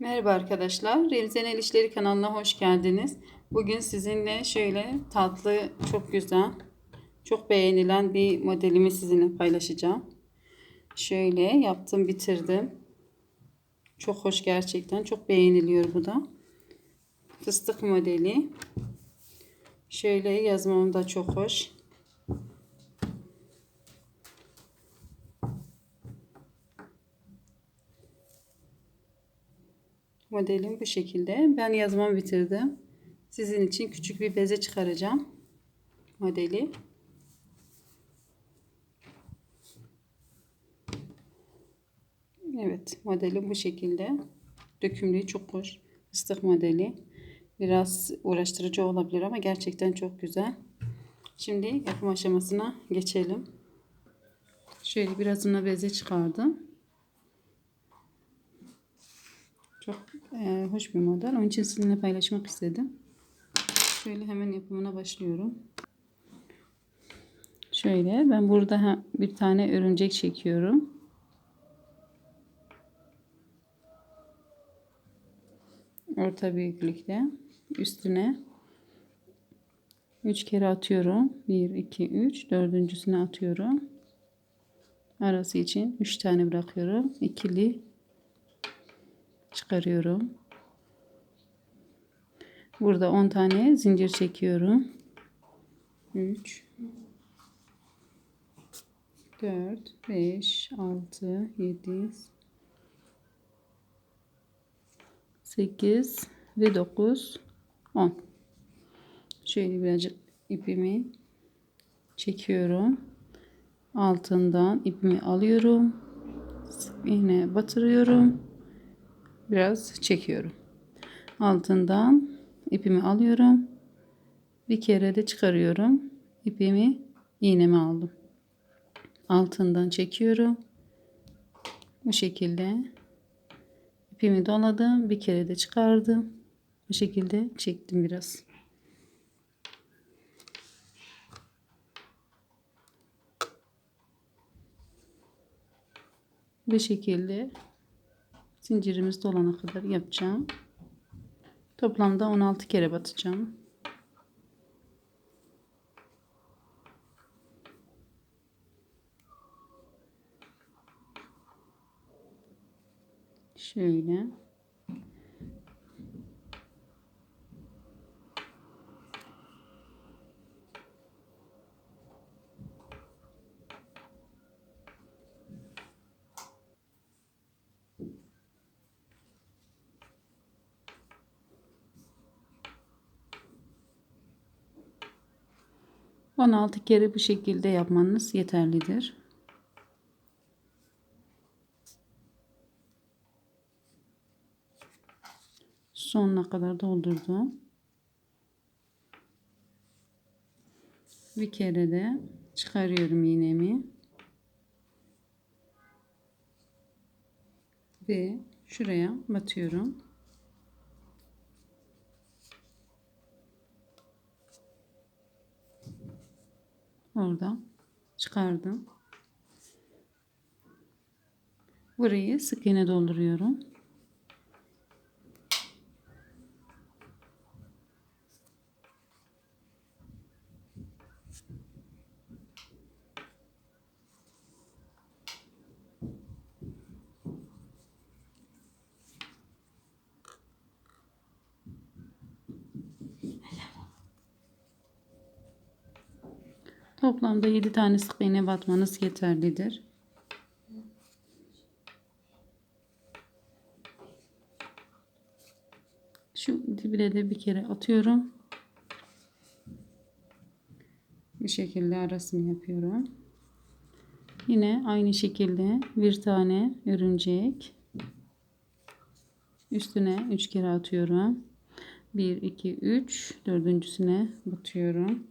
Merhaba arkadaşlar. Remzen El İşleri kanalına hoş geldiniz. Bugün sizinle şöyle tatlı, çok güzel, çok beğenilen bir modelimi sizinle paylaşacağım. Şöyle yaptım, bitirdim. Çok hoş gerçekten. Çok beğeniliyor bu da. Fıstık modeli. Şöyle yazmam da çok hoş. Modelim bu şekilde. Ben yazmamı bitirdim. Sizin için küçük bir beze çıkaracağım. Modeli. Evet modelim bu şekilde. Dökümlüğü çok hoş. Fıstık modeli. Biraz uğraştırıcı olabilir ama gerçekten çok güzel. Şimdi yapım aşamasına geçelim. Şöyle birazını beze çıkardım. Çok hoş bir model. Onun için sizinle paylaşmak istedim. Şöyle hemen yapımına başlıyorum. Şöyle ben burada bir tane örümcek çekiyorum. Orta büyüklükte. Üstüne 3 kere atıyorum. 1, 2, 3. Dördüncüsüne atıyorum. Arası için 3 tane bırakıyorum. İkili çıkarıyorum. Burada 10 tane zincir çekiyorum. 3 4 5 6 7 8 ve 9 10 şöyle birazcık ipimi çekiyorum altından ipimi alıyorum yine batırıyorum biraz çekiyorum. Altından ipimi alıyorum. Bir kere de çıkarıyorum. İpimi iğnemi aldım. Altından çekiyorum. Bu şekilde ipimi doladım. Bir kere de çıkardım. Bu şekilde çektim biraz. Bu şekilde zincirimiz dolana kadar yapacağım toplamda 16 kere batacağım Şöyle. On altı kere bu şekilde yapmanız yeterlidir. sonuna kadar doldurdum. Bir kere de çıkarıyorum iğnemi. Ve şuraya batıyorum. Orada çıkardım. Burayı sık iğne dolduruyorum. Toplamda 7 tane sık iğne batmanız yeterlidir. Şu dibine de bir kere atıyorum. Bu şekilde arasını yapıyorum. Yine aynı şekilde bir tane örümcek üstüne 3 kere atıyorum. 1 2 3 dördüncüsüne batıyorum.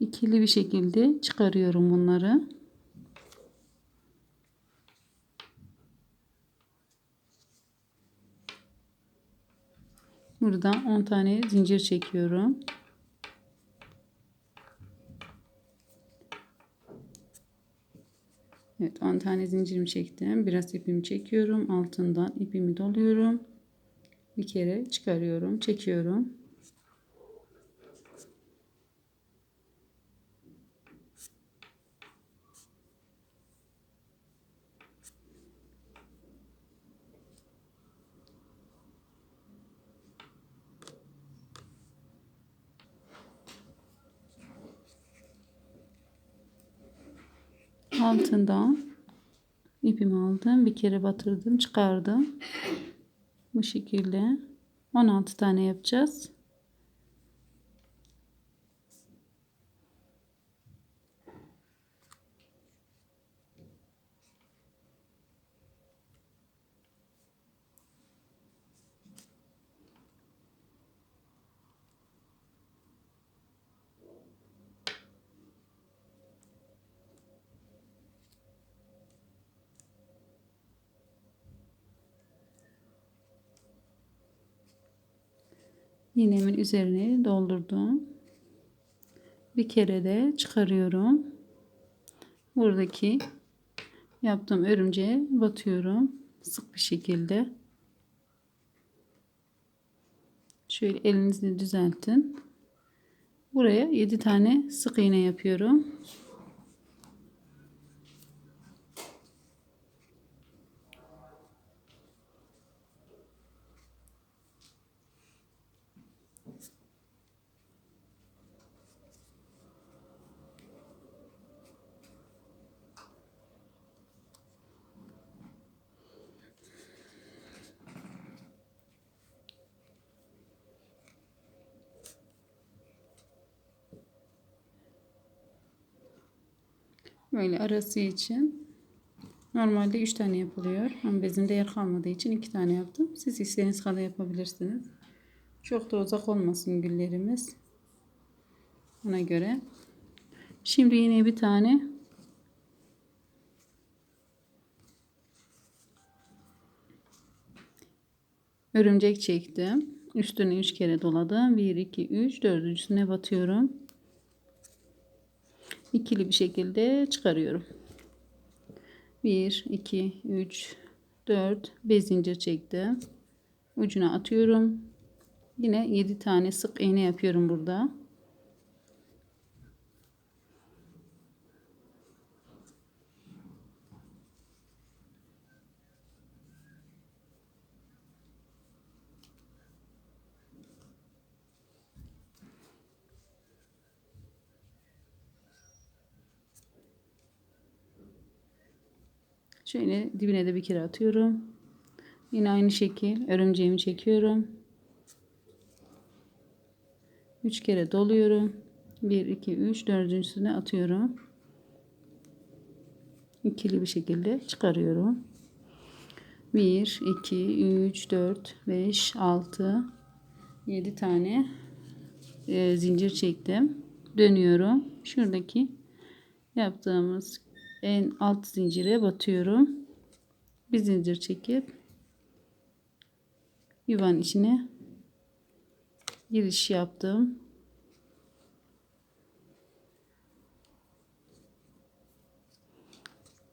İkili bir şekilde çıkarıyorum bunları. Burada 10 tane zincir çekiyorum. Evet 10 tane zincirimi çektim. Biraz ipimi çekiyorum. Altından ipimi doluyorum. Bir kere çıkarıyorum. Çekiyorum. Altından ipimi aldım. Bir kere batırdım. Çıkardım. Bu şekilde 16 tane yapacağız. İğnemin üzerine doldurdum. Bir kere de çıkarıyorum. Buradaki yaptığım örümceğe batıyorum. Sık bir şekilde. Şöyle elinizi düzeltin. Buraya 7 tane sık iğne yapıyorum. Böyle arası için normalde 3 tane yapılıyor. Ama bezimde yer kalmadığı için 2 tane yaptım. Siz istediğiniz kadar yapabilirsiniz. Çok da uzak olmasın güllerimiz. Ona göre. Şimdi yine bir tane örümcek çektim. Üstüne 3 kere doladım. 1, 2, 3, dördüncüsüne batıyorum ikili bir şekilde çıkarıyorum. 1 2 3 4 5 zincir çektim. Ucuna atıyorum. Yine 7 tane sık iğne yapıyorum burada. Şöyle dibine de bir kere atıyorum. Yine aynı şekil örümceğimi çekiyorum. 3 kere doluyorum. 1 2 3 dördüncüsüne atıyorum. İkili bir şekilde çıkarıyorum. 1 2 3 4 5 6 7 tane e, zincir çektim. Dönüyorum. Şuradaki yaptığımız en alt zincire batıyorum. Bir zincir çekip yuvanın içine giriş yaptım.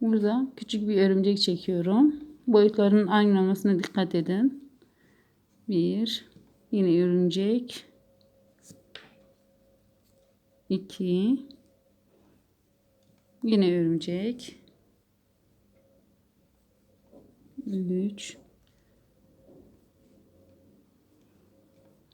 Burada küçük bir örümcek çekiyorum. Boyutlarının aynı olmasına dikkat edin. Bir, yine örümcek. 2 Yine örümcek. 3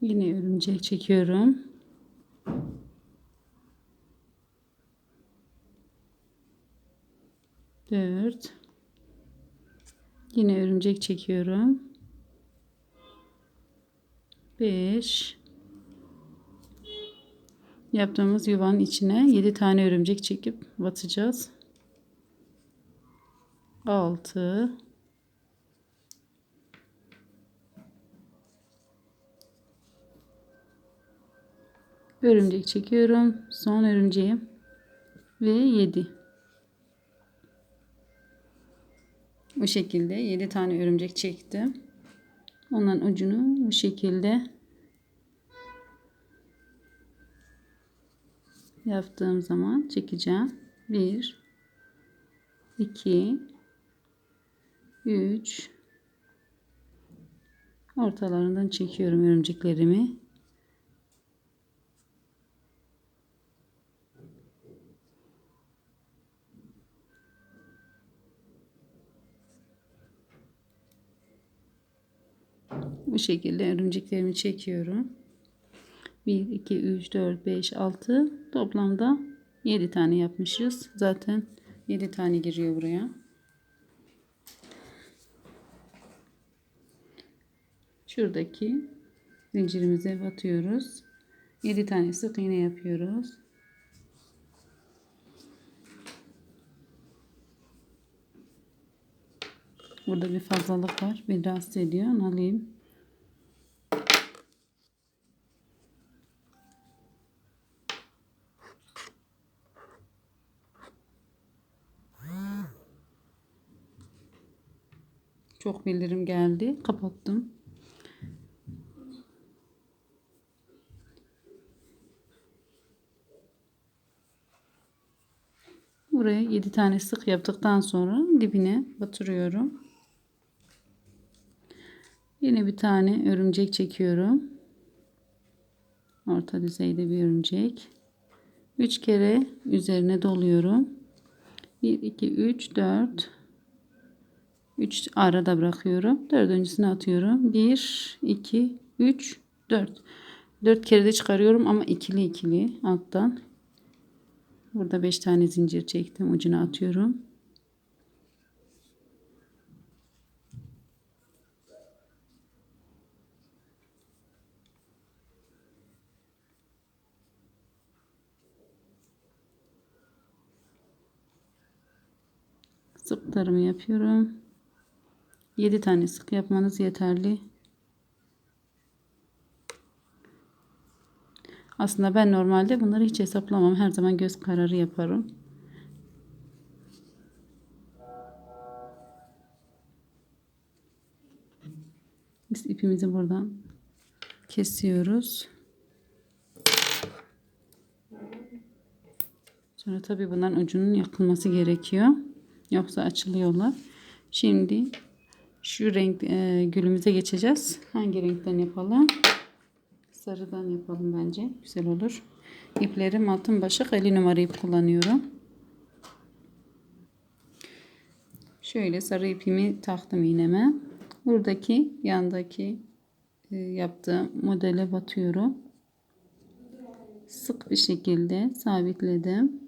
Yine örümcek çekiyorum. Dört. Yine örümcek çekiyorum. Beş yaptığımız yuvanın içine 7 tane örümcek çekip batacağız. 6 örümcek çekiyorum. Son örümceğim ve 7 bu şekilde 7 tane örümcek çektim. Onların ucunu bu şekilde yaptığım zaman çekeceğim. 1 2 3 ortalarından çekiyorum örümceklerimi. Bu şekilde örümceklerimi çekiyorum. 1, 2, 3, 4, 5, 6 toplamda 7 tane yapmışız. Zaten 7 tane giriyor buraya. Şuradaki zincirimize batıyoruz. 7 tane sık iğne yapıyoruz. Burada bir fazlalık var. Beni rahatsız ediyor. Alayım. Çok bildirim geldi. Kapattım. Buraya 7 tane sık yaptıktan sonra dibine batırıyorum. Yine bir tane örümcek çekiyorum. Orta düzeyde bir örümcek. 3 kere üzerine doluyorum. 1 2 3 4 3 arada bırakıyorum. Dördüncüsünü atıyorum. 1 2 3 4 4 kere de çıkarıyorum ama ikili ikili alttan. Burada 5 tane zincir çektim. Ucuna atıyorum. Sıklarımı yapıyorum. 7 tane sık yapmanız yeterli. Aslında ben normalde bunları hiç hesaplamam. Her zaman göz kararı yaparım. Biz ipimizi buradan kesiyoruz. Sonra tabii bunların ucunun yakılması gerekiyor. Yoksa açılıyorlar. Şimdi şu renk e, gülümüze geçeceğiz. Hangi renkten yapalım? Sarıdan yapalım bence. Güzel olur. İplerim altın başak 50 numara ip kullanıyorum. Şöyle sarı ipimi taktım iğneme. Buradaki yandaki e, yaptığım modele batıyorum. Sık bir şekilde sabitledim.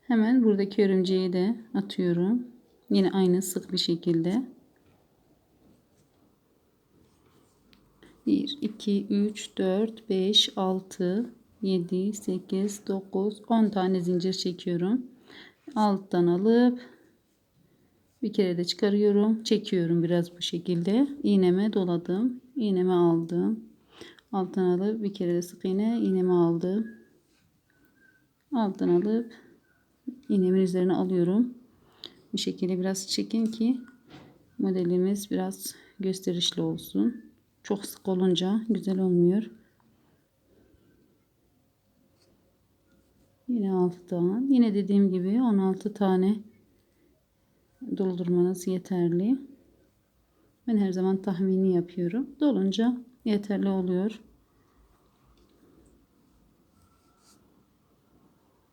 Hemen buradaki örümceği de atıyorum. Yine aynı sık bir şekilde. 1, 2, 3, 4, 5, 6, 7, 8, 9, 10 tane zincir çekiyorum. Alttan alıp bir kere de çıkarıyorum. Çekiyorum biraz bu şekilde. İğneme doladım. İğneme aldım. Alttan alıp bir kere de sık iğne iğneme aldım. Alttan alıp iğnemin üzerine alıyorum. Bu şekilde biraz çekin ki modelimiz biraz gösterişli olsun. Çok sık olunca güzel olmuyor. Yine alttan. Yine dediğim gibi 16 tane doldurmanız yeterli. Ben her zaman tahmini yapıyorum. Dolunca yeterli oluyor.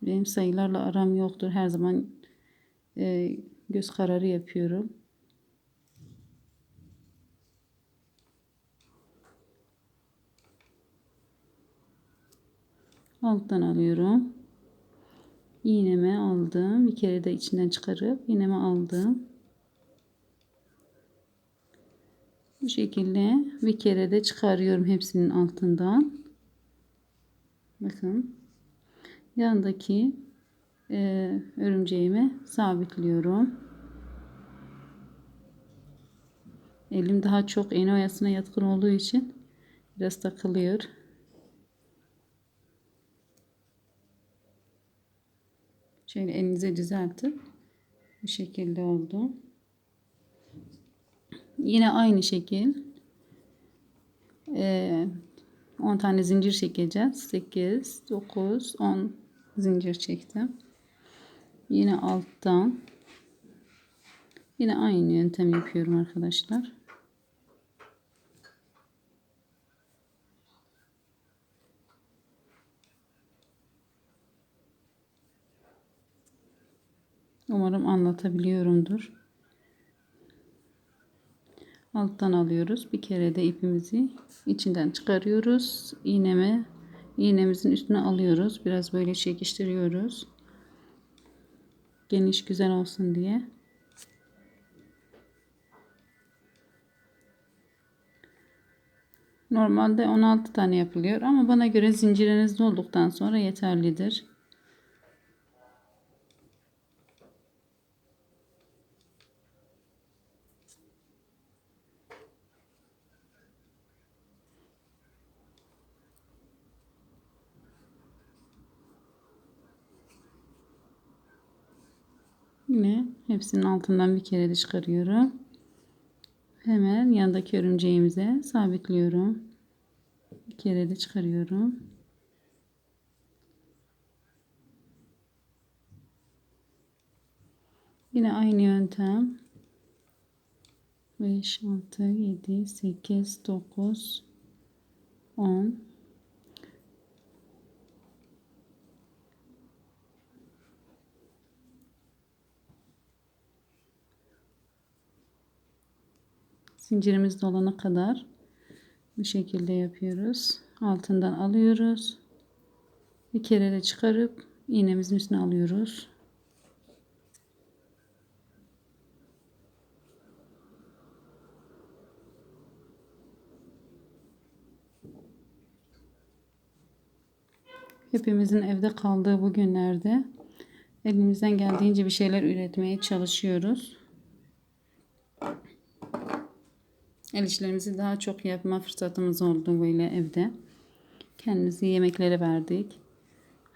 Benim sayılarla aram yoktur. Her zaman e, göz kararı yapıyorum. Alttan alıyorum. İğneme aldım. Bir kere de içinden çıkarıp iğneme aldım. Bu şekilde bir kere de çıkarıyorum hepsinin altından. Bakın. Yandaki e, örümceğimi sabitliyorum. Elim daha çok iğne oyasına yatkın olduğu için biraz takılıyor. Şöyle elinize düzeltin. Bu şekilde oldu. Yine aynı şekil. Ee, 10 tane zincir çekeceğiz. 8, 9, 10 zincir çektim. Yine alttan Yine aynı yöntem yapıyorum arkadaşlar. Umarım anlatabiliyorumdur. Alttan alıyoruz. Bir kere de ipimizi içinden çıkarıyoruz. İğneme iğnemizin üstüne alıyoruz. Biraz böyle çekiştiriyoruz. Geniş güzel olsun diye. Normalde 16 tane yapılıyor ama bana göre zinciriniz olduktan sonra yeterlidir. Yine hepsinin altından bir kere de çıkarıyorum. Hemen yandaki örümceğimize sabitliyorum. Bir kere de çıkarıyorum. Yine aynı yöntem. 5, 6, 7, 8, 9, 10. Zincirimiz dolana kadar bu şekilde yapıyoruz. Altından alıyoruz. Bir kere de çıkarıp iğnemizin üstüne alıyoruz. Hepimizin evde kaldığı bu günlerde elimizden geldiğince bir şeyler üretmeye çalışıyoruz. El işlerimizi daha çok yapma fırsatımız oldu böyle evde. Kendimizi yemeklere verdik.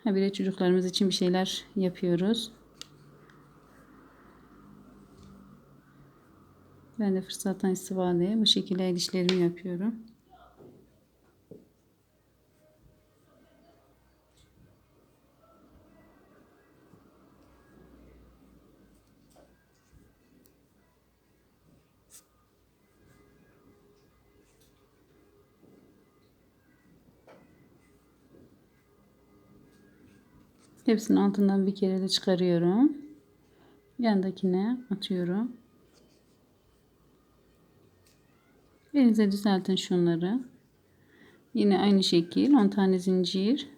Ha bir de çocuklarımız için bir şeyler yapıyoruz. Ben de fırsattan istifade bu şekilde el işlerimi yapıyorum. Hepsinin altından bir kere de çıkarıyorum. Yandakine atıyorum. Elinize düzeltin şunları. Yine aynı şekil 10 tane zincir.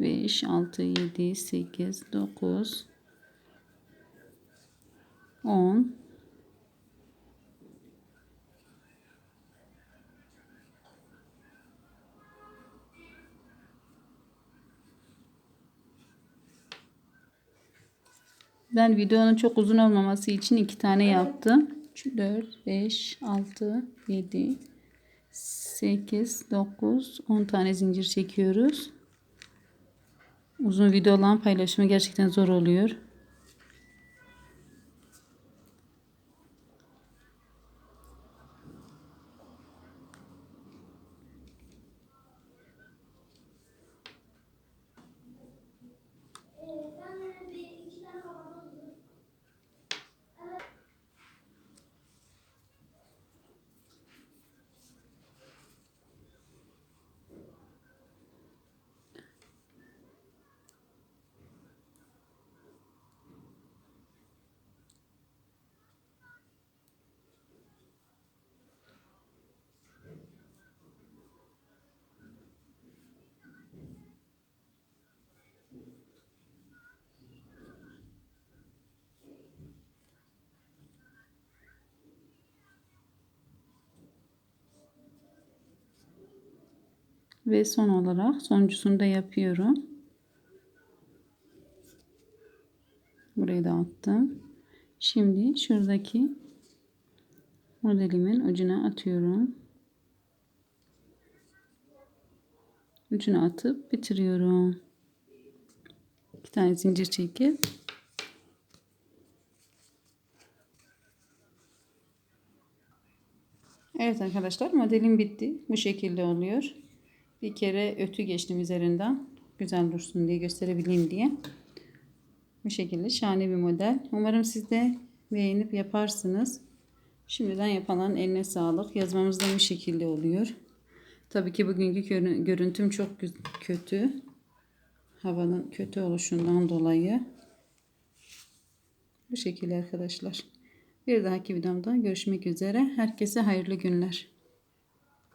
5, 6, 7, 8, 9, 10, Ben videonun çok uzun olmaması için iki tane yaptım. 4, 5, 6, 7, 8, 9, 10 tane zincir çekiyoruz. Uzun videoların paylaşımı gerçekten zor oluyor. Ve son olarak sonuncusunu da yapıyorum. Burayı da attım. Şimdi şuradaki modelimin ucuna atıyorum. Ucuna atıp bitiriyorum. İki tane zincir çekip Evet arkadaşlar modelim bitti. Bu şekilde oluyor. Bir kere ötü geçtim üzerinden. Güzel dursun diye gösterebileyim diye. Bu şekilde şahane bir model. Umarım siz de beğenip yaparsınız. Şimdiden yapanların eline sağlık. Yazmamız da bu şekilde oluyor. Tabii ki bugünkü görü- görüntüm çok kötü. Havanın kötü oluşundan dolayı. Bu şekilde arkadaşlar. Bir dahaki videomda görüşmek üzere. Herkese hayırlı günler.